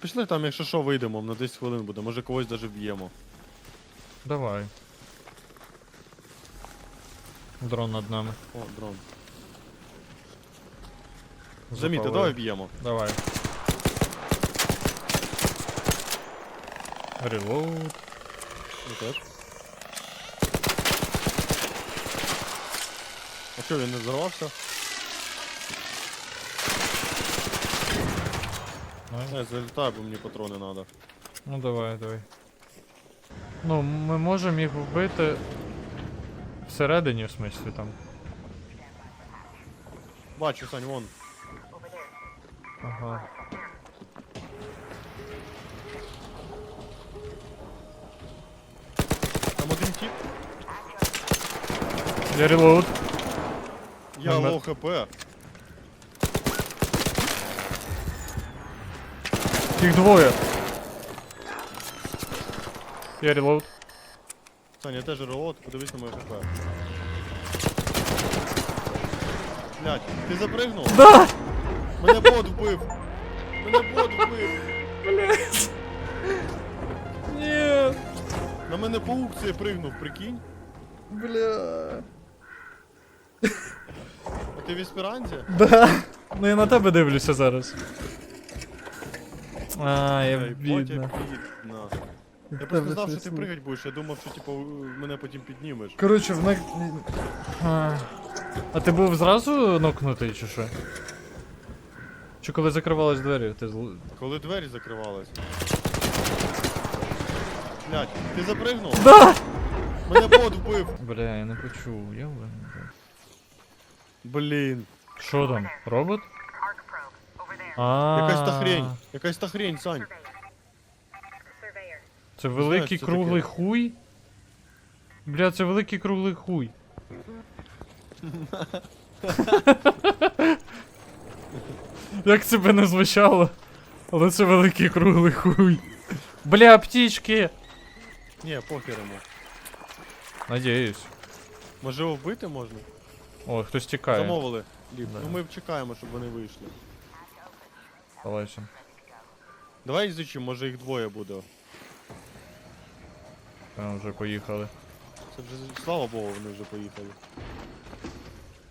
пішли там, якщо що, вийдемо, на 10 хвилин буде, може когось даже вб'ємо. Давай. Дрон над нами. О, дрон. Заміти, Запалив. давай б'ємо. Давай. Релоуд. Ну теж. А що, він не взорвався? Не, залітаю, бо мені патрони треба. Ну давай, давай. Ну, ми можемо їх вбити всередині, в смислі там. Бачу, Сань, вон. Ага. Там один тип. Я релоуд. Я Номер- лоу хп. Їх двоє. Я релоуд. Саня, теж релот, подивись на моє хп. Блять, ти запригнув? Да! Мене бот вбив! Мене бот вбив! Блять. Нет. На мене паук цей пригнув, прикинь? Бля. А ти в есперанзі? Да. Ну я на тебе дивлюся зараз. А, я Ей, бідна. Ботя бідна. Я просто знав, що ти пригать будеш, я думав, що типу мене потім піднімеш. Коротше, в них. А. а ти був зразу нокнутий чи що? Чи коли закривались двері, ти зл... Коли двері закривались. Блять, ти запригнув? Да! Мене бот вбив! Бля, я не почув, я винен. Блін. Що там? Робот? А. Якась та хрень. Якась та хрень, Сань. Це великий що круглий таке. хуй? Бля, це великий круглий хуй. Як це би не звучало? Але це великий круглий хуй. Бля, птічки! Ні, похер йому. Надіюсь. Може його вбити можна? О, хтось тікає. Замовили. Ліп. Да. Ну ми чекаємо, щоб вони вийшли. Давайся. Давай ізучимо, може їх двоє буде. Там вже поїхали. Це вже слава Богу, вони вже поїхали.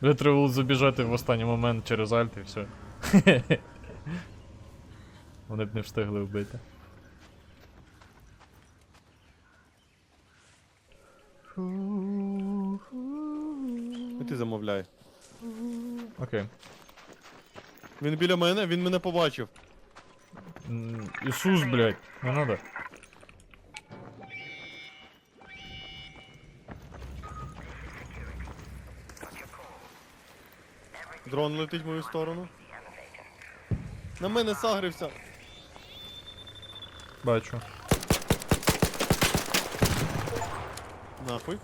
Бля, треба було забіжати в останній момент через альт і все. Вони б не встигли вбити. І ти замовляй. Окей. Він біля мене, він мене побачив. М, Ісус, блядь, не надо. Дрон летить в мою сторону. На мене сагрився. Бачу. Нахуй.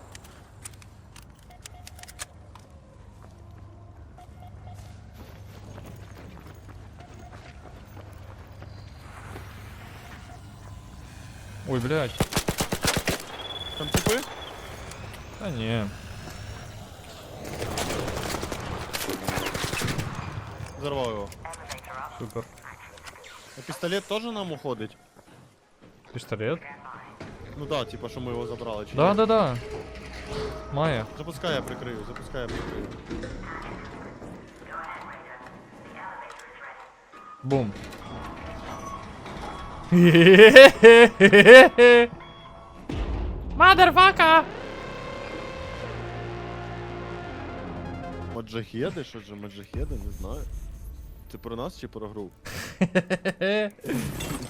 Блядь. Там типи? Та ні. Взорвав його. Супер. А пістолет теж нам уходить? Пістолет? Ну да, типа, що ми його забрали. Чи Да, ні? да, да. Має. Запускай, я прикрию, запускай, я прикрию. Бум. Мадерфака! Маджахеди? Що ж маджахеди? Не знаю. Це про нас чи про гру?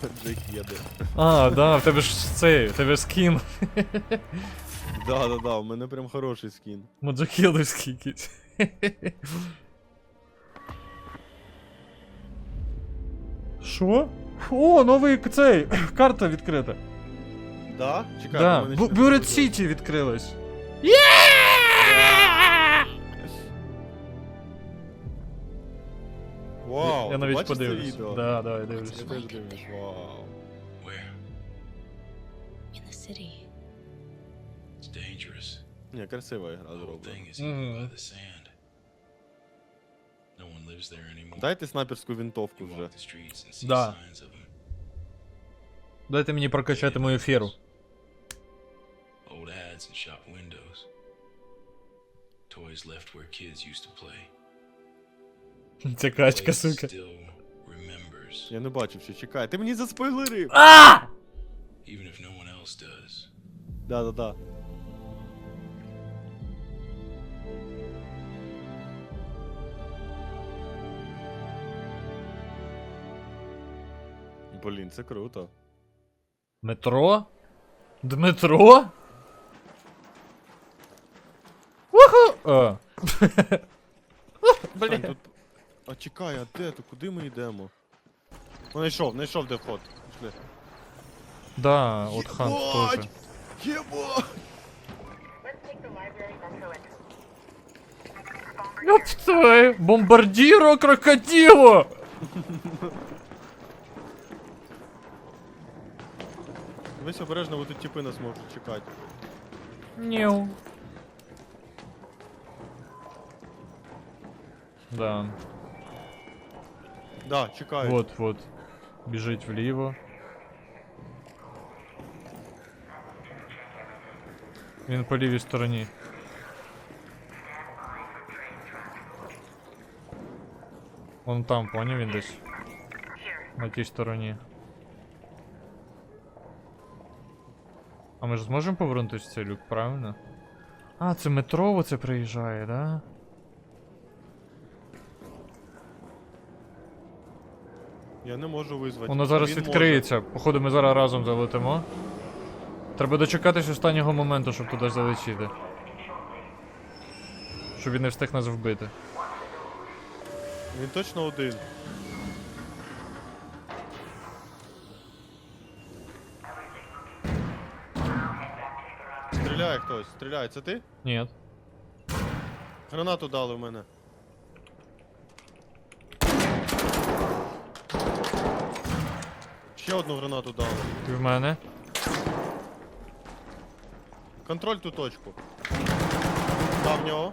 Маджахеди. А, да, в тебе ж цей, в тебе скін. Да, да, да, у мене прям хороший скін. Моджахіловський якийсь. Що? О, новий цей, карта відкрита. Да? Чекай, Да, мене ще не Бюрет. Сіті відкрилась. Вау, Я ти навіть бачиш це подивлюсь. відео? Да, да, я дивлюсь. Я теж дивлюсь, вау. Where? in the city. It's dangerous. Ні, красива гра The whole зроблена. thing is eaten by the sand. Дайте снайперську вінтовку You вже. walk the streets and see Да. signs of them. Дайте мені прокачати мою фіру. Old ads in shop windows. Toys left where kids used to play. Ця качка, Place сука. Still remembers, Я не бачив, що чекає. Ти мені заспойлерив! even if no one else does. Да-да-да. Блін, це круто. Метро? Дмитро? Уху! А. Сань, тут... А чекай, а де ти? Куди ми йдемо? Ну, знайшов, знайшов де вход. Пішли. Да, от хант Єбать! теж. Єбать! Бомбардіро крокодило! Дивись обережно, бо тут тіпи нас можуть чекати. Ніу. Да, Да, чекають. вот, вот. Біжить вліво. Він по лівій стороні. Вон там, поняв він десь. На тій стороні. А ми ж зможемо повернутися в цей люк, правильно? А, це метро оце приїжджає, да? Я не можу визвати. Воно зараз Він відкриється. Походу, ми зараз разом залетимо. Треба дочекатись останнього моменту, щоб туди залетіти. Щоб він не встиг нас вбити. Він точно один. Хтось, стріляє, це ти? Ні. Гранату дали в мене. Ще одну гранату дали. Ти в мене. Контроль ту точку. Дав нього.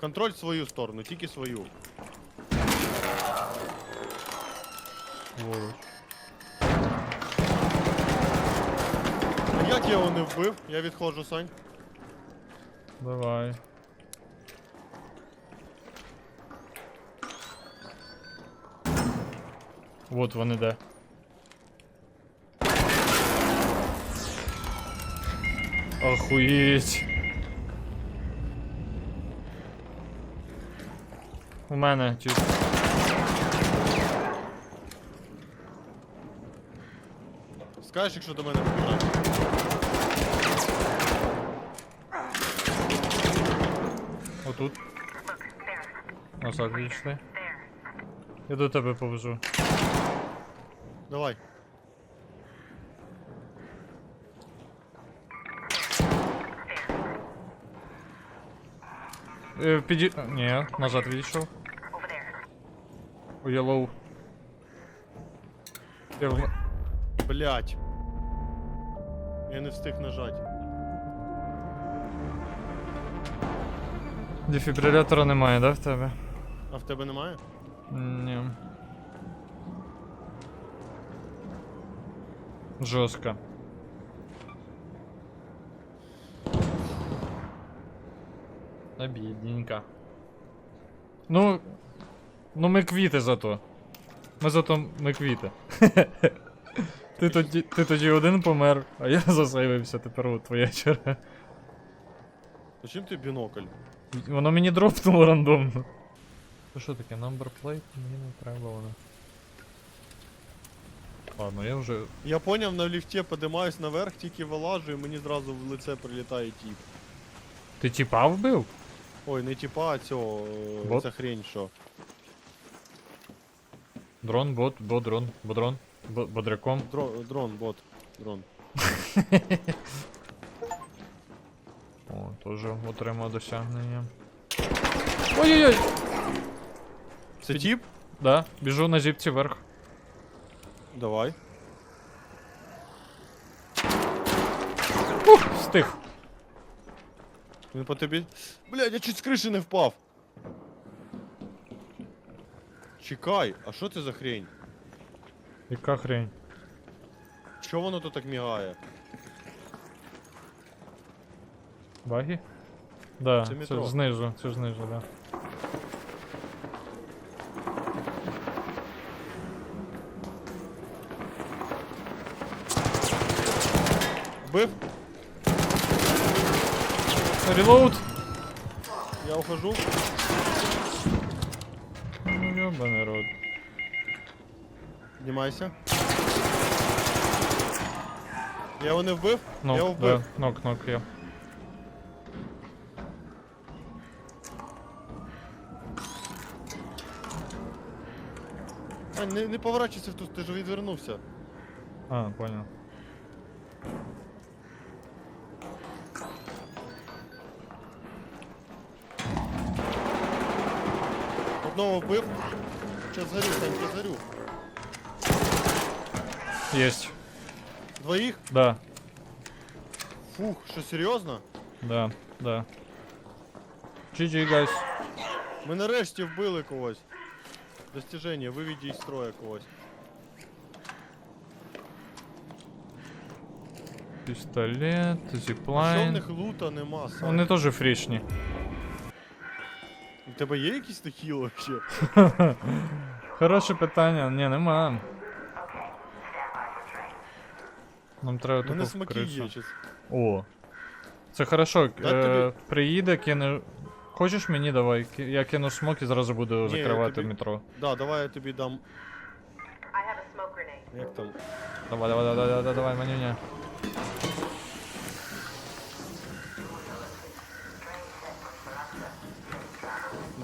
Контроль свою сторону, тільки свою. Лоруч. Його не вбив? Я відходжу, Сань. Давай. Вот вони де. Охуєть. У мене тюк. Скажеш, якщо до мене побіжать. Отут. Назад відійшли. Я до тебе повезу. Давай. Е, піді... а, Ні, назад відійшов. У Yellow. Я в... м- Блять. Я не встиг нажати. Дефібрилятора немає, да, в тебе? А в тебе немає? Ні. Жорстко. Обідненько. Ну. Ну ми квіти зато. Ми зато ми квіти. ти, тоді, ти тоді один помер, а я засейвився, тепер от твоя черга. Зачем ти бінокль? Воно мені дропнуло рандомно. Це що таке, number plate? Мені не треба воно. Ладно, я вже. Я поняв, на ліфті подимаюсь наверх, тільки вилажу і мені зразу в лице прилітає тіп. Ти тіпа вбив? Ой, не тіпа, а цього. е, Бот? Це хрень що. Дрон, бот, бот, дрон, бодрон, бо- бодряком. Дро, дрон, бот. Дрон. Теж отримав досягнення. Ой-ой-ой! Це Під- тіп? Да, біжу на зіпці вверх. Давай. Ух, встиг. Він по тобі. Блядь, я чуть з криші не впав. Чекай, а що це за хрень? Яка хрень? Що воно тут так мігає? Баги? Да, Це це, метро. знизу, це знизу, да. Бив? Релоуд! Я ухожу. Ну, ёбаный рот. Піднімайся. Я його не вбив? я його Нок, вбив. да, нок, нок, я. Не, не поворачуйся в ту, ти ж відвернувся. А, понял. Одного вбив. Щас згорю, Санька, згорю. Есть. Двоїх? Да, Фух, що серйозно? да, да. GG, guys. Ми нарешті вбили когось. Достіження, виведі із строя когось. Пістолет, А що в зіплайн. них лута нема, Сань? Вони теж фрішні. У тебе є якісь такі вообще? Хороше питання. Ні, нема. Нам треба У мене таку смаки крису. є. Щас. О. Це хорошо. Дай Е, тобі- приїде, кине. Хочеш мені давай? Я кину смок і зразу буду Ні, я закривати тобі- метро. Да, давай я тобі дам. I have a smoke grenade. Як там? Давай, давай, давай, давай, давай, давай, манюня.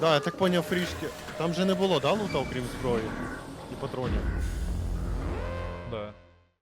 Да, я так поняв фрішки. Там же не було, да, лута, окрім зброї і патронів.